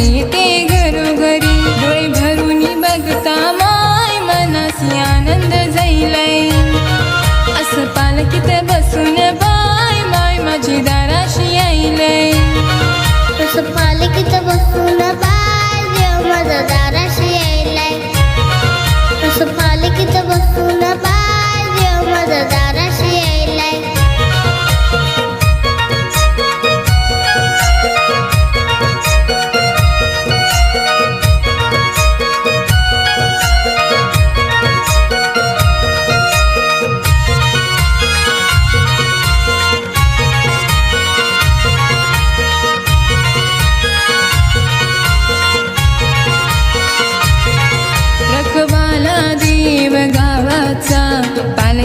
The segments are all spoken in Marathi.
वर्षाने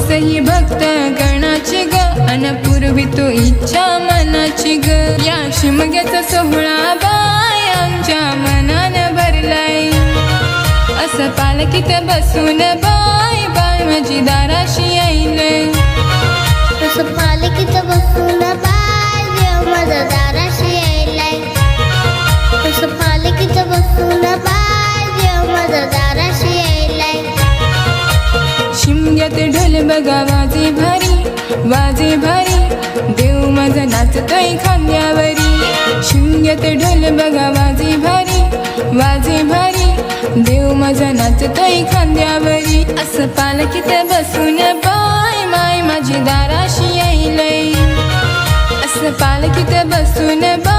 ही भक्त गणाची ग. अन पूर्वी तो इच्छा मनाची ग. या शिमग्याचा सोहळा बाय आमच्या मनानं भरलाय. असं पालकीत बसून बाय बाय माझी दा वाजे भारी देव माझा नाचतोय खांद्यावरी. शिमग्यात ढोल बघा वाजे भारी वाजे भारी देव माझा नाचतोय खांद्यावरी. असं पालखीत बसून बाय माय माझी दाराशी यायलय. असं पालखीत बसून बाय